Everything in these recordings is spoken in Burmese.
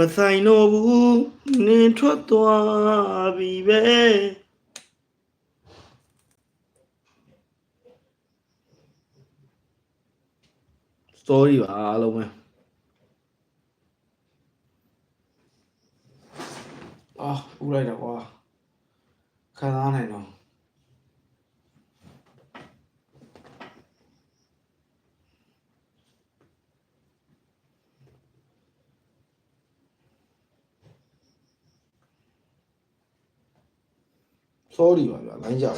မဆိုင်တော့ဘူးနင်ထွက်သွားပြီပဲ story ပါအားလုံးပဲအာပူလိုက်တာကွာခံစားနိုင်တော့ sorry ပါဗျာလိုင်းကြပါ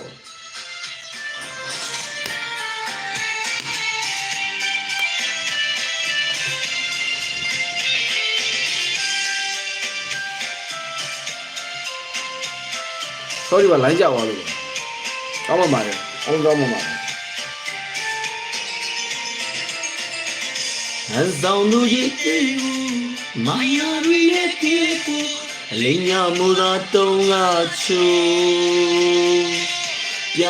sorry ပါလိုင်းကြပါလို့ကောင်းပါပါလေအောင်ကောင်းပါပါဟန်ဆောင်သူရဲ့တေမာယာရီရဲ့တေပူအ လိညာမူသာတုံးကချူပြ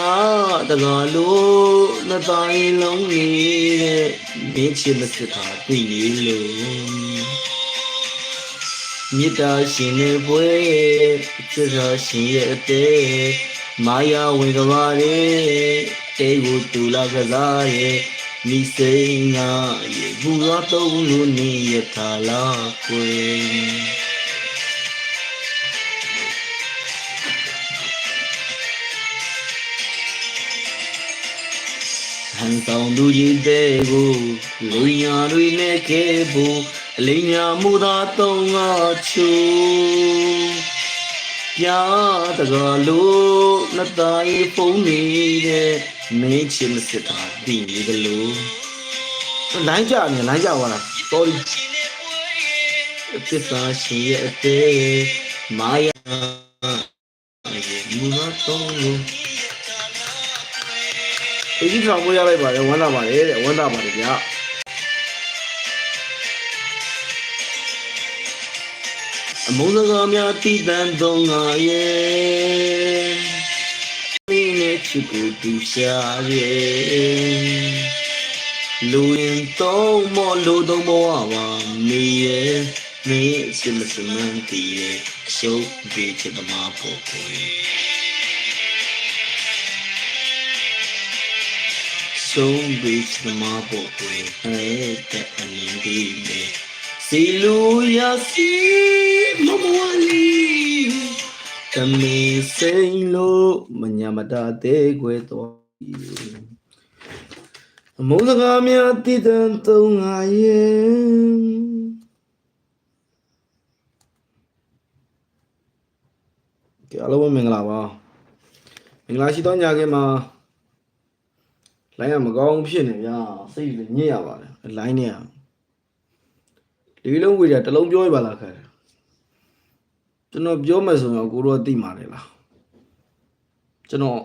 တကားလို့နှစ်တိုင်းလုံးနေတဲ့မင်းချစ်မစစ်တာသိနေလို့မြစ်တာရှင်ရဲ့ဘွဲချစ်တာရှင်ရဲ့အသေးမာယာဝင်ကဘာရဲ့တေကိုတူလာကစားရဲ့မိစိန်ငါရေဘူရတော့လို့နေရထားလားကွယ် ဆောင်သူကြီးတဲ့ကိုလိညာတွေနဲ့ခဲ့ဖို့အလိညာမူသာတုံးငါချူပြားတကားလို့နှစ်တိုင်းဖုံးနေတဲ့မင်းချစ်မစစ်တာတည်နေတယ်လို့လိုင်းကြနေလိုင်းကြသွားတာ sorry ပစ္စာရှင်ရဲ့အသေးမာယာမူသာတုံးလို့ အေးကြီးထောင်ကိုရလိုက်ပါတယ်ဝမ်းသာပါတယ်တဲ့ဝမ်းသာပါတယ်ဗျာအမုန်းစကားများတည်တံသုံးငါရဲ့မင်းနဲ့ချစ်ကိုတူရှာရဲ့လူရင်တော့မလို့တော့ဘဝပါနေရဲ့မင်းစမစမန်တီရဲ့ရှုပ်ဒီချစ်သမားဖို့ကို ဆုံးပြီးသမားဖို့ကိုဟဲ့တဲ့အမြင်ဒီလေစီလူရစီမမဝလီတမီစိန်လို့မညာမတာတဲ့ခွဲတော်အမုန်းစကားများတည်တံသုံးငါရဲ့ကြအားလုံးပဲမင်္ဂလာပါမင်္ဂလာရှိသောညခင်းမှာ လိုင်းကမကောင်းဖြစ်နေဗျာစိတ်လည်းညစ်ရပါတယ်လိုင်းเนี่ยလေးလုံးဝေးတာတစ်လုံးပြောရပါလားခဲကျွန်တော်ပြောမယ်ဆိုရင်ကိုတော့သိမှာလေလားကျွန်တော်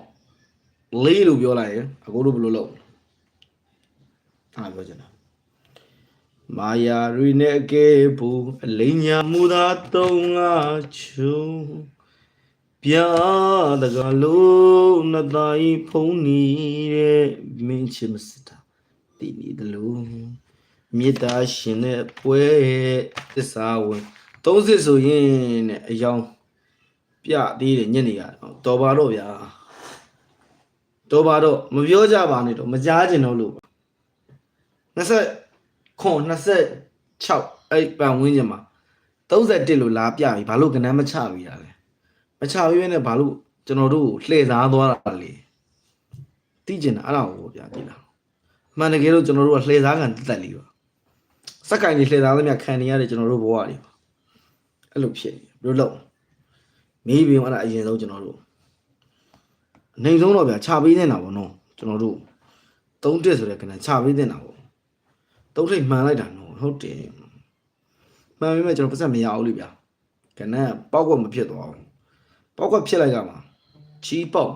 လေးလို့ပြောလိုက်ရင်အကိုတို့ဘယ်လိုလုပ်အားပြောချင်တာမာယာရီနဲ့အကဲဘူးအလိညာမူသာတုံးငါချုံ ပြားတကလို့နှစ်တိုင်းဖုံးနေတဲ့မင်းချစ်မစစ်တာတည်နေတယ်လို့မေတ္တာရှင်တဲ့ပွဲရဲ့သစ္စာဝင်သုံးစစ်ဆိုရင်တဲ့အယောင်ပြသေးတယ်ညက်နေရတော်ပါတော့ဗျာတော်ပါတော့မပြောကြပါနဲ့တော့မကြားကျင်တော့လို့20ခွန်26အဲ့ပန်ဝင်းကျင်မှာ31လို့လာပြပြီဘာလို့ကနန်းမချပြီရလဲ မချပေးဘဲနဲ့ဘာလို့ကျွန်တော်တို့ကိုလှည့်စားသွားတာလဲသိကျင်တာအဲ့ဒါကိုဗျာသိလားအမှန်တကယ်လို့ကျွန်တော်တို့ကလှည့်စားခံတက်တက်လေးပါစက်ကင်ကြီးလှည့်စားသမျှခံနေရတဲ့ကျွန်တော်တို့ဘဝတွေပါအဲ့လိုဖြစ်နေဘယ်လိုလုပ်မေးပြီးတော့အဲ့ဒါအရင်ဆုံးကျွန်တော်တို့အနေဆုံးတော့ဗျာချပေးနေတာပေါ့နော်ကျွန်တော်တို့သုံးတက်ဆိုတဲ့ကဏ္ဍချပေးနေတာပေါ့သုံးထိပ်မှန်လိုက်တာနော်ဟုတ်တယ်မှန်ပြီမဲ့ကျွန်တော်ပတ်စံမရအောင်လေဗျာကဏ္ဍပေါက်ကွက်မဖြစ်သွားဘူး ပေါက်ကဖြစ်လိုက်ကမှာချီးပေါက်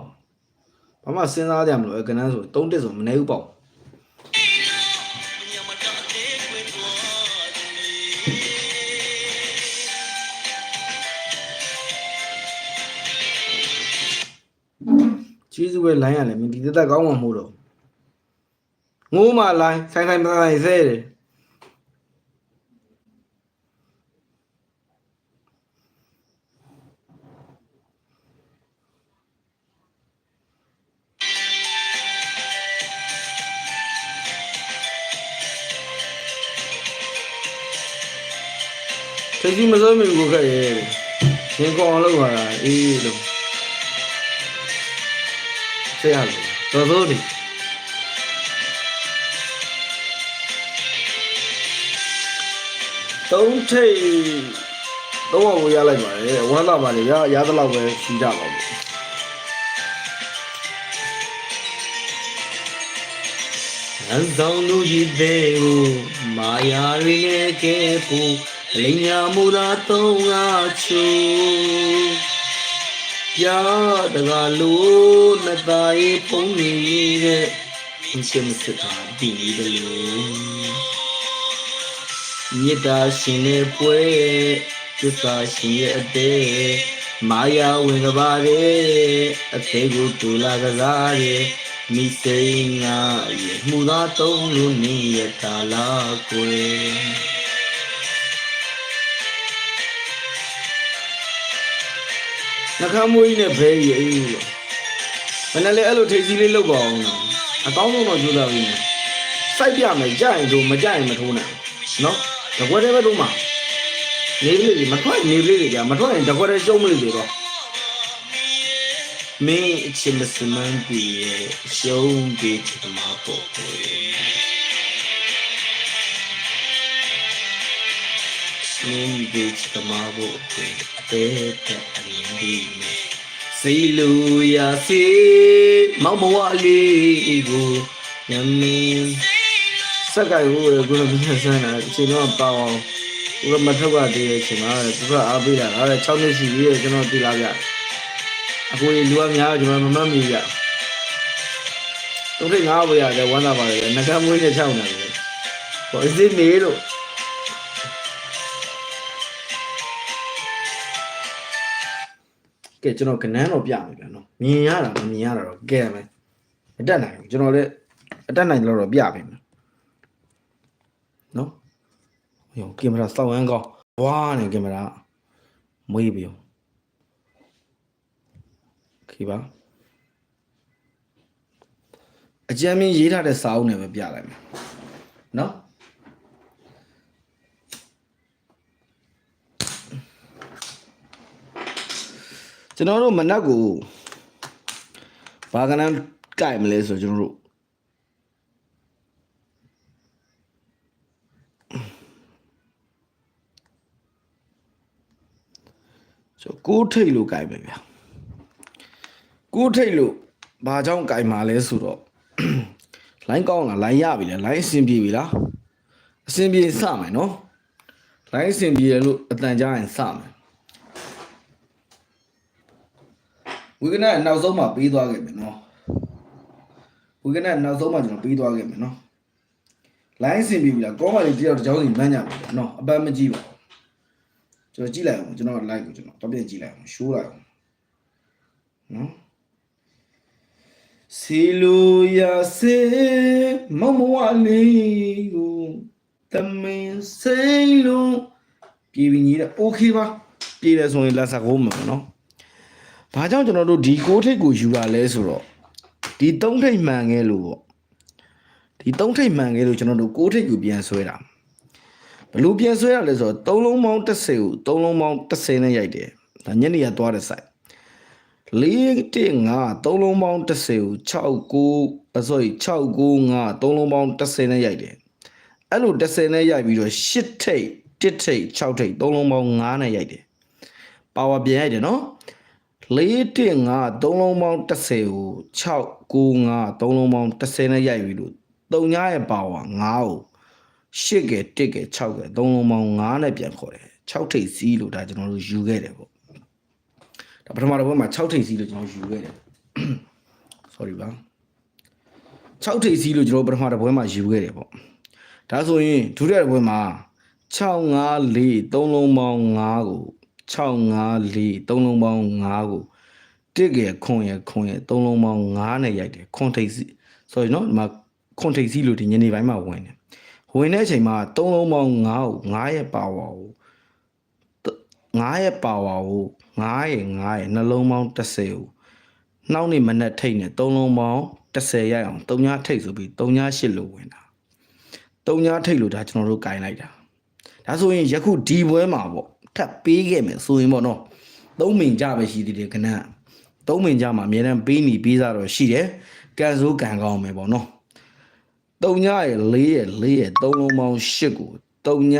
ဘာမှစဉ်းစားကြမလို့အဲကနန်းဆို3တက်ဆိုမနေဘူးပေါက်ကျေးဇူးပဲလိုင်းရလဲမင်းဒီတက်တက်ကောင်းမှမဟုတ်တော့ငိုးမှလိုင်းဆိုင်ဆိုင်ဆိုင်ဆဲတယ် ထိတ်ကြီးမစိုးမိဘူးကိုခက်ရဲ့ရင်ကောင်းအောင်လုပ်ပါလားအေးလို့ဆရာလို့တော်တော်နေသုံးထိတ်တော့ဝရလိုက်ပါလေဝမ်းသာပါလေရရသလောက်ပဲရှိကြပါဘူးအဆောင်လူကြီးတဲ့ကိုမာယာရင်းရဲ့ကဲပူ လိညာမူလာသုံးငါချူပြတကလို့နှစ်သားရေးပုံနေတဲ့ရှင်းမစတာဒီတယ်လို့မြေတာရှင်ရဲ့ပွဲသစ္စာရှင်ရဲ့အသေးမာယာဝင်ကပါတဲ့အသေးကိုတူလာကစားရဲ့မိစိန်ငါရဲ့မှုသားသုံးလို့နေရတာလားကိုယ် နှခမ်းမွေးနဲ့ဘဲကြီးအေးလို့မနေ့လေအဲ့လိုထိတ်စီးလေးလုပ်ပါအောင်နော်အကောင်းဆုံးတော့ကြိုးစားပြီးမယ်စိုက်ပြမယ်ကြရင်တို့မကြရင်မထိုးနိုင်ဘူးနော်တကွက်တည်းပဲတို့မှာနေလေးတွေမထွက်နေလေးတွေကြာမထွက်ရင်တကွက်တည်းရှုံးမလို့တွေတော့မင်းအချင်းမစမန်ပြီရဲ့ရှုံးပြီးချင်မှာပေါ့ကိုယ်မင်းဒီချင်မှာပေါ့ကိုယ် တဲ့တဲ့အရင်ဒီစီလူရာစီမောင်မဝလေးကိုညမင်းစက်ကရိုးရခုနကပြဆန်းတာအချိန်တော့ပေါအောင်ဘုရားမထုတ်ရသေးတဲ့အချိန်မှာသူကအားပေးတာအဲ့ဒါ6နှစ်ရှိပြီတဲ့ကျွန်တော်သိလာပြအခုလူကများကျွန်တော်မမှတ်မိကြသူတို့ငါ့ဘွေရတယ်ဝမ်းသာပါတယ်နှခမ်းမွေးနဲ့ချောင်းနေတယ်ဟောအစ်စ်နေလို့ ကဲကျွန်တော်ကနန်းတော့ပြမယ်ဗျာနော်မြင်ရတာမမြင်ရတာတော့ကဲမယ်အတက်နိုင်ဘူးကျွန်တော်လည်းအတက်နိုင်လို့တော့ပြပေးမယ်နော်ဟိုကင်မရာစောင်းဝမ်းကောင်းဝါးနေကင်မရာမွေးပြီခေပါအကြမ်းမြင်ရေးထားတဲ့စာအုပ်နဲ့ပဲပြလိုက်မယ်နော် ကျွန်တော်တို့မနက်ကိုဘာကနန်းကြိုက်မလဲဆိုကျွန်တော်တို့ဆိုကိုးထိတ်လို့ကြိုက်ပဲဗျာကိုးထိတ်လို့ဘာကြောင့်ကြိုက်မှာလဲဆိုတော့လိုင်းကောင်းလားလိုင်းရပြီလားလိုင်းအဆင်ပြေပြီလားအဆင်ပြေစမယ်နော်လိုင်းအဆင်ပြေတယ်လို့အတန်ကြားရင်စမယ် ဝီကနာနောက်ဆုံးမှပြီးသွားခဲ့မယ်နော်ဝီကနာနောက်ဆုံးမှကျွန်တော်ပြီးသွားခဲ့မယ်နော်လိုင်းအဆင်ပြေပြီလားကောင်းပါလေတယောက်တစ်ကြောင်းစီမှန်းကြပါနော်အပန်းမကြည့်ပါဘူးကျွန်တော်ကြည့်လိုက်အောင်ကျွန်တော် like ကိုကျွန်တော်တော့ပြန်ကြည့်လိုက်အောင် show လိုက်အောင်နော် စီလူယာစေမမဝလေးကိုတမင်စိန်လုံးပြည်ပြီးညီတဲ့โอเคပါပြည်တယ်ဆိုရင်လက်ဆက်ကိုမှာနော် ဘာကြောင့်ကျွန်တော်တို့ဒီကိုထိတ်ကိုယူရလဲဆိုတော့ဒီသုံးထိတ်မှန်ခဲ့လို့ပေါ့ဒီသုံးထိတ်မှန်ခဲ့လို့ကျွန်တော်တို့ကိုထိတ်ကိုပြန်ဆွဲတာဘလို့ပြန်ဆွဲရလဲဆိုတော့သုံးလုံးပေါင်း30ကိုသုံးလုံးပေါင်း30နဲ့ရိုက်တယ်ဒါညနေရသွားတဲ့ site လေးတစ်ငါသုံးလုံးပေါင်း30ကို6ကိုအစိုးရ6ကိုငါသုံးလုံးပေါင်း30နဲ့ရိုက်တယ်အဲ့လို30နဲ့ရိုက်ပြီးတော့8ထိတ်1ထိတ်6ထိတ်သုံးလုံးပေါင်း9နဲ့ရိုက်တယ်ပါဝါပြန်ရိုက်တယ်နော် လေးတစ်ငါသုံးလုံးပေါင်း30ကို6ကိုငါသုံးလုံးပေါင်း30နဲ့ရိုက်ပြီးလို့တုံညာရဲ့ပါဝါ9ကို8ကဲ1ကဲ6ကဲသုံးလုံးပေါင်း9နဲ့ပြန်ခေါ်တယ်6ထိတ်စီးလို့ဒါကျွန်တော်တို့ယူခဲ့တယ်ပေါ့ဒါပထမတစ်ပွဲမှာ6ထိပ်စီးလို့ကျွန်တော်ယူခဲ့တယ် sorry ပါ6ထိပ်စီးလို့ကျွန်တော်ပထမတစ်ပွဲမှာယူခဲ့တယ်ပေါ့ဒါဆိုရင်ဒုတိယတစ်ပွဲမှာ654 3လုံးပေါင်း5ကို 654သုံးလုံးပေါင်း9ကိုတစ်ရယ်ခွန်ရယ်ခွန်ရယ်သုံးလုံးပေါင်း9နဲ့ရိုက်တယ်ခွန်ထိပ်စီဆိုတော့နော်ဒီမှာခွန်ထိပ်စီလို့ဒီညနေပိုင်းမှာဝင်တယ်ဝင်တဲ့အချိန်မှာသုံးလုံးပေါင်း9ကို9ရဲ့ပါဝါကို9ရဲ့ပါဝါကို9ရဲ့9ရဲ့နှလုံးပေါင်း10ကိုနှောင်းနေမနဲ့ထိတ်နေသုံးလုံးပေါင်း10ရိုက်အောင်3ညထိတ်ဆိုပြီး3ည8လို့ဝင်တာ3ညထိတ်လို့ဒါကျွန်တော်တို့ကင်လိုက်တာဒါဆိုရင်ယခုဒီပွဲမှာပေါ့ ထပ်ပေးခဲ့မယ်ဆိုရင်ပေါ့နော်သုံးမင်ကြပဲရှိသေးတယ်ခဏသုံးမင်ကြမှာအများတန်းပေးနေပေးစားတော့ရှိတယ်ကန်စိုးကန်ကောင်းမယ်ပေါ့နော်တုံညရဲ့၄ရဲ့၄ရဲ့သုံးလုံးပေါင်း၈ကိုတုံည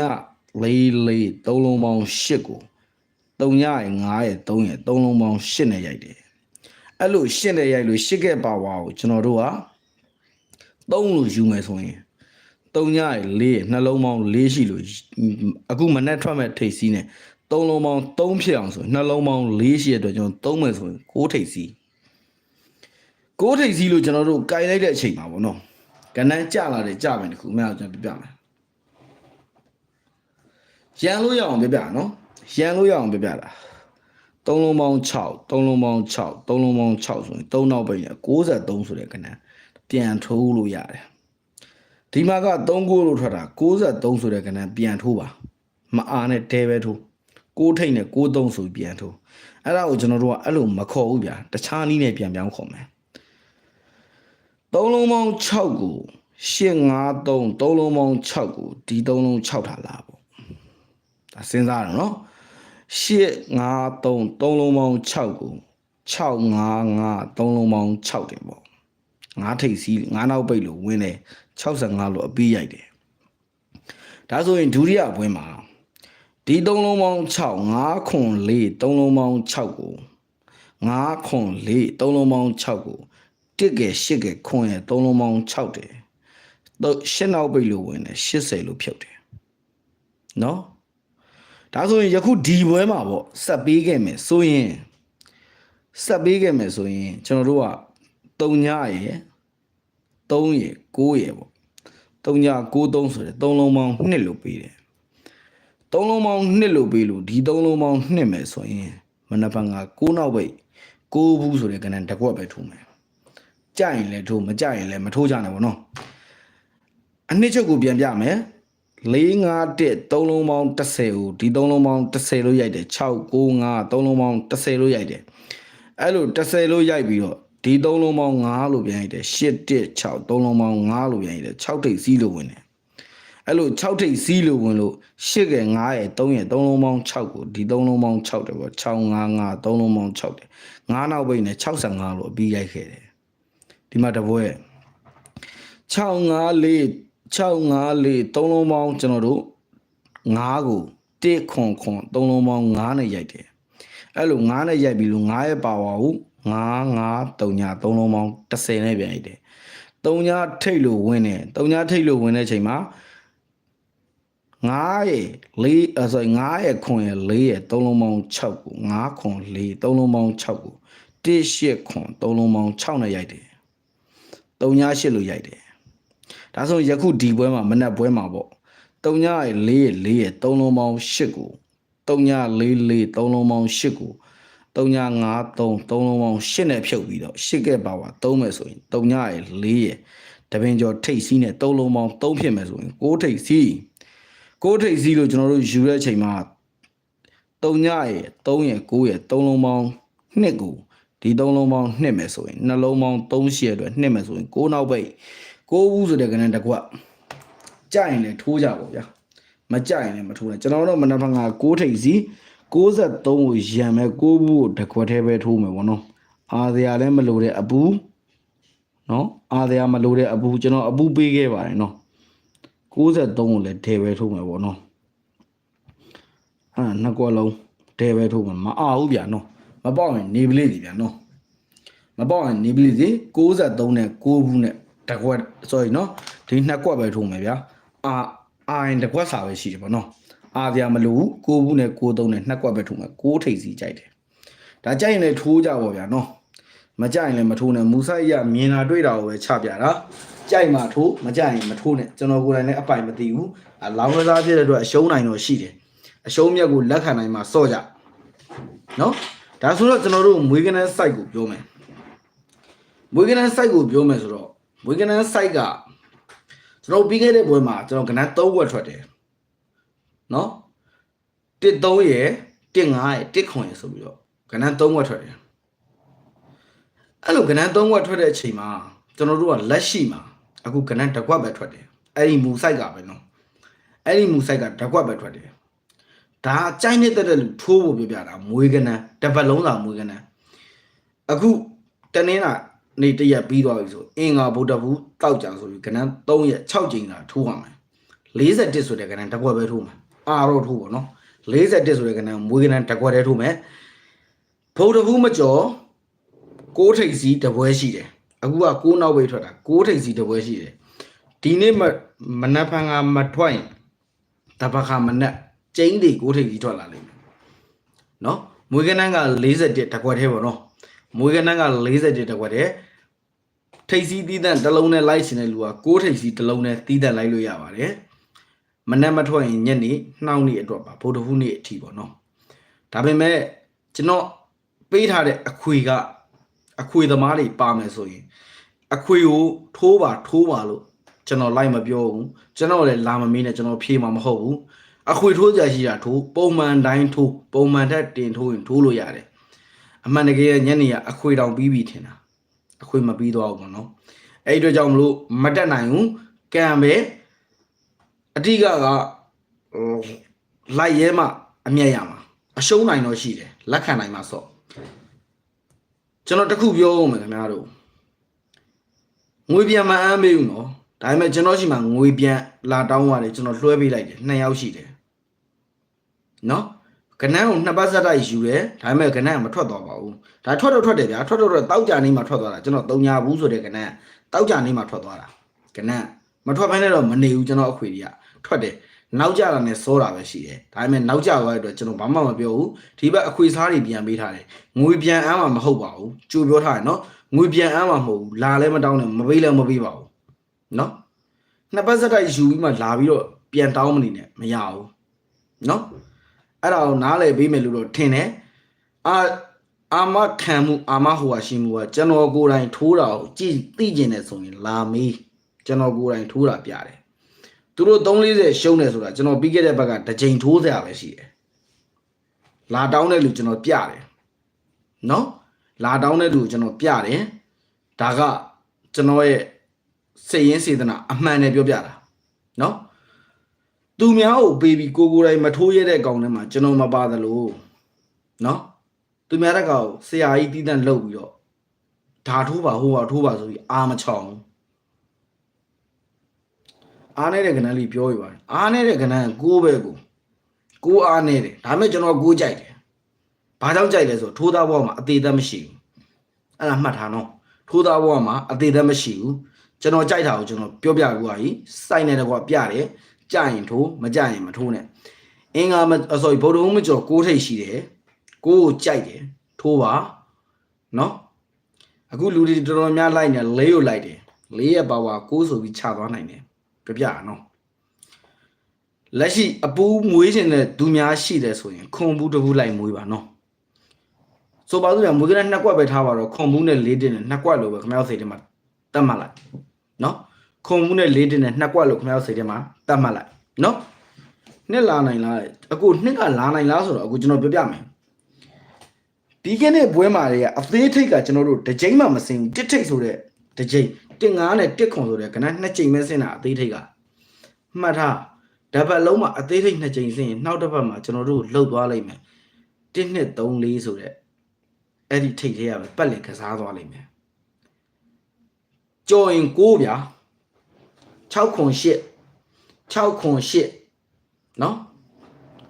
၄၄သုံးလုံးပေါင်း၈ကိုတုံညရဲ့9ရဲ့3ရဲ့သုံးလုံးပေါင်း၈နဲ့ရိုက်တယ်အဲ့လို၈နဲ့ရိုက်လို့၈ကဲပါဝါကိုကျွန်တော်တို့က3လို့ယူမယ်ဆိုရင် တုံညရဲ့လေးရဲ့နှလုံးပေါင်း၄ရှိလို့အခုမနဲ့ထွက်မဲ့ထိတ်စီးနဲ့သုံးလုံးပေါင်း၃ဖြစ်အောင်ဆိုရင်နှလုံးပေါင်း၄ရှိရတဲ့အတွက်ကျွန်တော်သုံးမယ်ဆိုရင်6ထိတ်စီး6ထိတ်စီးလို့ကျွန်တော်တို့ကင်လိုက်တဲ့အချိန်မှာပေါ့နော်ကဏ္ဍကြလာတယ်ကြမယ်တခုအမှန်ကျွန်တော်ပြပြမယ်ရန်လို့ရအောင်ပြပြနော်ရန်လို့ရအောင်ပြပြတာသုံးလုံးပေါင်း6သုံးလုံးပေါင်း6သုံးလုံးပေါင်း6ဆိုရင်3နောက်ပိတ်ရ63ဆိုတဲ့ကဏ္ဍပြန်ထိုးလို့ရတယ် ဒီမှာက3ကိုလို့ထွက်တာ63ဆိုတဲ့ကဏ္ဍပြန်ထိုးပါမအားနဲ့တဲပဲထိုး6ထိတ်နဲ့63ဆိုပြီးပြန်ထိုးအဲ့ဒါကိုကျွန်တော်တို့ကအဲ့လိုမခေါ်ဘူးဗျာတခြားနည်းနဲ့ပြန်ပြောင်းခေါ်မယ်3လုံးပေါင်း6ကို853 3လုံးပေါင်း6ကိုဒီ3လုံး6ထားလာပေါ့ဒါစဉ်းစားရအောင်နော်853 3လုံးပေါင်း6ကို655 3လုံးပေါင်း6တယ်ပေါ့ ငါးထိပ်စီးငါးနောက်ပိတ်လို့ဝင်းတယ်65လို့အပြီးရိုက်တယ်ဒါဆိုရင်ဒုတိယပွဲမှာဒီသုံးလုံးပေါင်း6 5ခွန်4သုံးလုံးပေါင်း6ကို5ခွန်4သုံးလုံးပေါင်း6ကိုတစ်ကဲ8ကဲခွန်ရသုံးလုံးပေါင်း6တယ်တော့ရှစ်နောက်ပိတ်လို့ဝင်တယ်80လို့ဖြုတ်တယ်နော်ဒါဆိုရင်ယခုဒီပွဲမှာပေါ့ဆက်ပေးခဲ့မယ်ဆိုရင်ဆက်ပေးခဲ့မယ်ဆိုရင်ကျွန်တော်တို့က 3ညရယ်3ရယ်9ရယ်ပေါ့3ည93ဆိုတယ်3လုံးပေါင်း2လို့ပေးတယ်3လုံးပေါင်း2လို့ပေးလို့ဒီ3လုံးပေါင်း2မယ်ဆိုရင်မနက်ဖြန်က9နောက်ပိတ်9ဘူးဆိုတဲ့ကဏ္ဍတစ်ခွက်ပဲထိုးမယ်ကြရင်လည်းထိုးမကြရင်လည်းမထိုးကြနဲ့ပေါ့နော်အနှစ်ချုပ်ကိုပြန်ပြမယ်4 5 1 3လုံးပေါင်း30ကိုဒီ3လုံးပေါင်း30လို့ရိုက်တယ်6 9 5 3လုံးပေါင်း30လို့ရိုက်တယ်အဲ့လို30လို့ရိုက်ပြီးတော့ ဒီ3လုံးပေါင်း5လို့ပြန်ရိုက်တယ်8 1 6 3လုံးပေါင်း5လို့ပြန်ရိုက်တယ်6ထိပ်စီးလို့ဝင်တယ်အဲ့လို6ထိပ်စီးလို့ဝင်လို့8ကဲ9ရဲ့3ရဲ့3လုံးပေါင်း6ကိုဒီ3လုံးပေါင်း6တယ်ပေါ့6 5 5 3လုံးပေါင်း6တယ်9နောက်ပိတ်နဲ့65လို့အပြီးရိုက်ခဲ့တယ်ဒီမှာတပွဲ6 5 4 654 3လုံးပေါင်းကျွန်တော်တို့9ကို1ခွန်ခွန်3လုံးပေါင်း9နဲ့ရိုက်တယ်အဲ့လို9နဲ့ရိုက်ပြီးလို့9ရဲ့ပါဝါကို 9 9 3ညာ3လုံးပေါင်း30နဲ့ပြန်ရိုက်တယ်3ညာထိတ်လို့ဝင်တယ်3ညာထိတ်လို့ဝင်တဲ့ချိန်မှာ9ရဲ့4အဲဆို9ရဲ့ခွန်ရဲ့4ရဲ့3လုံးပေါင်း6ကို9ခွန်4 3လုံးပေါင်း6ကို1 8ခွန်3လုံးပေါင်း6နဲ့ရိုက်တယ်3ညာ8လို့ရိုက်တယ်ဒါဆိုယခုဒီပွဲမှာမနက်ပွဲမှာပေါ့3ညရဲ့4ရဲ့4ရဲ့3လုံးပေါင်း8ကို3ည4 4 3လုံးပေါင်း8ကို 3ည5 3 3လုံးပေါင်း8နဲ့ဖြုတ်ပြီးတော့8ကဲပါဝါ3မယ်ဆိုရင်3ညရဲ့4ရဲ့တပင်ကျော်ထိတ်စီးနဲ့3လုံးပေါင်း3ဖြစ်မယ်ဆိုရင်6ထိတ်စီး6ထိတ်စီးလို့ကျွန်တော်တို့ယူတဲ့အချိန်မှာ3ညရဲ့3ရဲ့9ရဲ့3လုံးပေါင်း2ကိုဒီ3လုံးပေါင်း2မယ်ဆိုရင်နှလုံးပေါင်း3ရှိရအတွက်2မယ်ဆိုရင်6နောက်ပိတ်ကိုဘူးဆိုတဲ့ကဏ္ဍတစ်ခွက်ကြိုက်ရင်လည်းထိုးကြပါဗျာမကြိုက်ရင်လည်းမထိုးနဲ့ကျွန်တော်တို့မနက်ဖြန်က6ထိပ်စီ 63ကိုရံမဲ့ကိုဘူးကိုတစ်ခွက်သေးပဲထိုးမယ်ဗောနော်အာစရာလည်းမလိုတဲ့အပူနော်အာစရာမလိုတဲ့အပူကျွန်တော်အပူပေးခဲ့ပါတယ်နော်63ကိုလည်းဒဲပဲထိုးမယ်ဗောနော်အဲ့နှစ်ကွက်လုံးဒဲပဲထိုးမယ်မအောင်ဘူးဗျာနော်မပေါက်ရင်နေပလိစီဗျာနော်မပေါက်ရင်နေပလိစီ63နဲ့6ဘူးနဲ့တစ်ခွက် sorry နော်ဒီနှစ်ကွက်ပဲထိုးမယ်ဗျာအာအာရင်တစ်ခွက်စာပဲရှိတယ်ဗောနော် အာပြမလို့ကိုဘူးနဲ့ကိုသုံးနဲ့နှစ်ကွက်ပဲထုံမယ်ကိုထိပ်စီကြိုက်တယ်ဒါကြိုက်ရင်လည်းထိုးကြပါဗျာနော်မကြိုက်ရင်လည်းမထိုးနဲ့မူဆိုင်ရမြင်လာတွေ့တာကိုပဲချပြတာကြိုက်မှထိုးမကြိုက်ရင်မထိုးနဲ့ကျွန်တော်ကိုယ်တိုင်လည်းအပိုင်မသိဘူးအလောင်းကစားဖြစ်တဲ့အတွက်အရှုံးနိုင်တော့ရှိတယ်အရှုံးမြတ်ကိုလက်ခံနိုင်မှစော့ကြနော်ဒါဆိုတော့ကျွန်တော်တို့မွေးကနန်း site ကိုပြောမယ်မွေးကနန်း site ကိုပြောမယ်ဆိုတော့ဝေကနန်း site ကကျွန်တော်ပြီးခဲ့တဲ့ပွဲမှာကျွန်တော်ကဏ္ဍ3ဝက်ထွက်တယ် နော်1 3ရယ်1 5ရယ်1 9ရယ်ဆိုပြီးတော့ကဏ္ဍ3ဝက်ထွက်တယ်အဲ့လိုကဏ္ဍ3ဝက်ထွက်တဲ့အချိန်မှာကျွန်တော်တို့ကလက်ရှိမှာအခုကဏ္ဍတစ်ခွက်ပဲထွက်တယ်အဲ့ဒီမူ site ကပဲနော်အဲ့ဒီမူဆိုက်ကဓကွက်ပဲထွက်တယ်ဒါအကြိုက်နေတဲ့တဲ့လူထိုးဖို့ပြောပြတာမွေးကနန်းတစ်ပတ်လုံးစာမွေးကနန်းအခုတနင်္လာနေ့တစ်ရက်ပြီးသွားပြီဆိုအင်္ဂါဗုဒ္ဓဘူးတောက်ကြဆိုပြီးကနန်း3ရက်6ကြိမ်သာထိုးရမယ်41ဆိုတဲ့ကနန်းဓကွက်ပဲထိုးမှာ အာတော့ထိုးပါနော်41ဆိုတဲ့ကနန်းမွေးကနန်းဓကွက်တည်းထိုးမယ်ဗုဒ္ဓဘူးမကျော်6ထိပ်စီတပွဲရှိတယ်အခုက6နောက်ပဲထွက်တာ6ထိပ်စီတပွဲရှိတယ်ဒီနေ့မမနက်ဖန်ကမထွက်ရင်တပတ်ခါမနက်ကျင်းတွေ6ထိပ်စီထွက်လာလိမ့်မယ်နော်မွေးကနန်းက41တကွက်တည်းပေါ့နော်မွေးကနန်းက41တကွက်တည်းထိပ်စီးသီးသန့်တစ်လုံးနဲ့လိုက်ရှင်တဲ့လူက6ထိပ်စီတစ်လုံးနဲ့သီးသန့်လိုက်လို့ရပါတယ် မနက်မထွက်ရင်ညနေနှောင်းနေအတွက်ပါဗုဒ္ဓဟူးနေ့အထိပေါ့နော်ဒါပေမဲ့ကျွန်တော်ပေးထားတဲ့အခွေကအခွေသမားတွေပါမယ်ဆိုရင်အခွေကိုထိုးပါထိုးပါလို့ကျွန်တော်လိုက်မပြောဘူးကျွန်တော်လည်းလာမမင်းနဲ့ကျွန်တော်ဖြေမှာမဟုတ်ဘူးအခွေထိုးကြရှိတာထိုးပုံမှန်တိုင်းထိုးပုံမှန်ထက်တင်ထိုးရင်ထိုးလို့ရတယ်အမှန်တကယ်ညနေကအခွေတောင်ပြီးပြီထင်တာအခွေမပြီးတော့ဘူးပေါ့နော်အဲ့ဒီအတွက်ကြောင့်မလို့မတက်နိုင်ဘူးကံပဲ အတိကကဟိုလိုက်ရဲမှအမျက်ရမှာအရှုံးနိုင်တော့ရှိတယ်လက်ခံနိုင်မှာဆော့ကျွန်တော်တခုပြောဦးမယ်ခင်ဗျားတို့ငွေပြန်မအမ်းမေးဘူးနော်ဒါပေမဲ့ကျွန်တော်ရှိမှငွေပြန်လာတောင်းရတယ်ကျွန်တော်လွှဲပေးလိုက်တယ်နှစ်ယောက်ရှိတယ်နော်ကနန်းကိုနှစ်ပတ်ဆက်တိုက်ယူတယ်ဒါပေမဲ့ကနန်းကမထွက်သွားပါဘူးဒါထွက်တော့ထွက်တယ်ဗျာထွက်တော့တော့တောက်ကြနေမှထွက်သွားတာကျွန်တော်တုံညာဘူးဆိုတဲ့ကနန်းတောက်ကြနေမှထွက်သွားတာကနန်းမထွက်ဘဲနဲ့တော့မနေဘူးကျွန်တော်အခွေတွေက ထွက်တယ်နောက်ကြတာနဲ့စောတာပဲရှိတယ်ဒါပေမဲ့နောက်ကြသွားတဲ့အတွက်ကျွန်တော်ဘာမှမပြောဘူးဒီဘက်အခွေစားတွေပြန်ပေးထားတယ်ငွေပြန်အမ်းမှာမဟုတ်ပါဘူးကြိုပြောထားတယ်နော်ငွေပြန်အမ်းမှာမဟုတ်ဘူးလာလည်းမတောင်းနဲ့မပေးလည်းမပေးပါဘူးနော်နှစ်ပတ်ဆက်တိုက်ယူပြီးမှလာပြီးတော့ပြန်တောင်းမနေနဲ့မရဘူးနော်အဲ့ဒါကိုနားလည်ပေးမယ်လို့တော့ထင်တယ်အာအာမခံမှုအာမဟိုဟာရှိမှုကကျွန်တော်ကိုယ်တိုင်ထိုးတာကိုကြည့်သိကျင်တယ်ဆိုရင်လာမေးကျွန်တော်ကိုယ်တိုင်ထိုးတာပြတယ် သူတို့340ရှုံးတယ်ဆိုတာကျွန်တော်ပြီးခဲ့တဲ့ဘက်ကတစ်ချိန်ထိုးစရာပဲရှိတယ်လာတောင်းတဲ့လူကျွန်တော်ပြတယ်နော်လာတောင်းတဲ့လူကိုကျွန်တော်ပြတယ်ဒါကကျွန်တော်ရဲ့စိတ်ရင်းစေတနာအမှန်နဲ့ပြောပြတာနော်သူများကိုပေးပြီးကိုကိုယ်တိုင်မထိုးရတဲ့ကောင်ထဲမှာကျွန်တော်မပါသလိုနော်သူများတဲ့ကောင်ဆရာကြီးတီးတန့်လှုပ်ပြီးတော့ဓာထိုးပါဟိုပါထိုးပါဆိုပြီးအာမချောင် အားနေတဲ့ကဏ္ဍလေးပြောရပါတယ်အားနေတဲ့ကဏ္ဍကကိုးပဲကိုကိုးအားနေတယ်ဒါပေမဲ့ကျွန်တော်ကိုးကြိုက်တယ်ဘာကြောင့်ကြိုက်လဲဆိုတော့ထိုးသားဘဝမှာအသေးသက်မရှိဘူးအဲ့ဒါမှတ်ထားနော်ထိုးသားဘဝမှာအသေးသက်မရှိဘူးကျွန်တော်ကြိုက်တာကိုကျွန်တော်ပြောပြကူပါကြီးစိုက်နေတဲ့ကွာပြတယ်ကြရင်ထိုးမကြရင်မထိုးနဲ့အင်္ဂါမ sorry ဗုဒ္ဓဟူးမကျော်ကိုးထိပ်ရှိတယ်ကိုးကိုကြိုက်တယ်ထိုးပါနော်အခုလူတွေတော်တော်များလိုက်နေလေးကိုလိုက်တယ်လေးရဲ့ပါဝါကိုးဆိုပြီးခြာသွားနိုင်တယ် ကြပြနော်လက်ရှိအပူးမွေးခြင်းတဲ့သူများရှိတယ်ဆိုရင်ခွန်ဘူးတစ်ဘူးလိုက်မွေးပါနော်ဆိုပါစို့ဗျာမွေးကလေးနှစ်ကွက်ပဲထားပါတော့ခွန်ဘူးနဲ့လေးတင်နဲ့နှစ်ကွက်လို့ပဲခမောက်စိတ်ထဲမှာတတ်မှတ်လိုက်နော်ခွန်ဘူးနဲ့လေးတင်နဲ့နှစ်ကွက်လို့ခမောက်စိတ်ထဲမှာတတ်မှတ်လိုက်နော်နှစ်လာနိုင်လားအခုနှစ်ကလာနိုင်လားဆိုတော့အခုကျွန်တော်ပြောပြမယ်ဒီကနေ့ပွဲမှာတွေကအသေးထိတ်ကကျွန်တော်တို့တစ်ကြိမ်မှမစင်ဘူးတစ်ထိတ်ဆိုတဲ့တစ်ကြိမ် 9နဲ့1ခွန်ဆိုတဲ့ကဏ္ဍနှစ်ချိန်ပဲဆင်းတာအသေးထိတ်ကမှတ်ထားတပတ်လုံးမှာအသေးထိတ်နှစ်ချိန်ဆင်းရင်နောက်တစ်ပတ်မှာကျွန်တော်တို့လှုပ်သွားလိမ့်မယ်1နှစ်3 4ဆိုတဲ့အဲ့ဒီထိတ်ထဲရပဲပတ်လည်ကစားသွားလိမ့်မယ်ကြော်ရင်6ဗျာ6ခွန်8 6ခွန်8เนาะ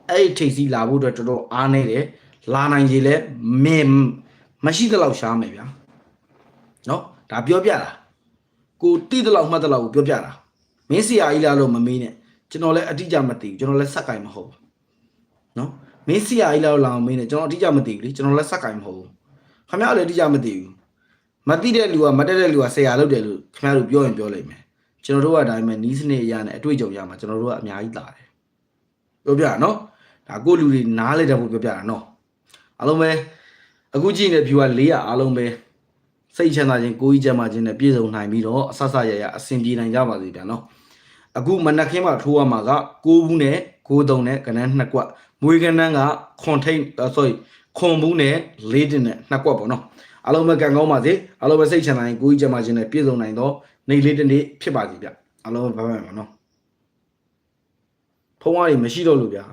အဲ့ဒီထိတ်စီလာဖို့အတွက်တော်တော်အားနေတယ်လာနိုင်ရေလဲမင်းမရှိသလောက်ရှားမယ်ဗျာเนาะဒါပြောပြတာ ကိုတိတလောက်မှတ်တလောက်ကိုပြောပြတာမင်းဆရာကြီးလားလို့မမေးနဲ့ကျွန်တော်လည်းအတိအကျမသိဘူးကျွန်တော်လည်းစက်ကင်မဟုတ်ဘူးနော်မင်းဆရာကြီးလားလို့လာမမေးနဲ့ကျွန်တော်အတိအကျမသိဘူးလေကျွန်တော်လည်းစက်ကင်မဟုတ်ဘူးခင်ဗျားလည်းအတိအကျမသိဘူးမသိတဲ့လူကမတက်တဲ့လူကဆရာလုပ်တယ်လို့ခင်ဗျားတို့ပြောရင်ပြောလိမ့်မယ်ကျွန်တော်တို့ကဒါပေမဲ့နီးစနစ်အရာနဲ့အတွေ့အကြုံရမှာကျွန်တော်တို့ကအများကြီးတာတယ်ပြောပြနော်ဒါကိုလူတွေနားလဲတဲ့ဖို့ပြောပြတာနော်အားလုံးပဲအခုကြည့်နေတဲ့ view က400အားလုံးပဲ စိတ်ချမ်းသာခြင်းကိုယ်ကြီးကျန်းမာခြင်းနဲ့ပြည့်စုံနိုင်ပြီးတော့အဆဆရရအဆင်ပြေနိုင်ကြပါစေဗျာနော်အခုမနက်ခင်းမှာထိုးရမှာက6ဘူးနဲ့6-3နဲ့ကနန်း2ကွက်မွေးကနန်းကခွန်ထိတ် sorry ခွန်ဘူးနဲ့4တင်နဲ့2ကွက်ပေါ့နော်အားလုံးပဲကံကောင်းပါစေအားလုံးပဲစိတ်ချမ်းသာရင်ကိုယ်ကြီးကျန်းမာခြင်းနဲ့ပြည့်စုံနိုင်တော့နေ့လေးတစ်နေ့ဖြစ်ပါစေဗျအားလုံးပဲဘာမှမနော်ဖုံးကားတွေမရှိတော့လို့ဗျာ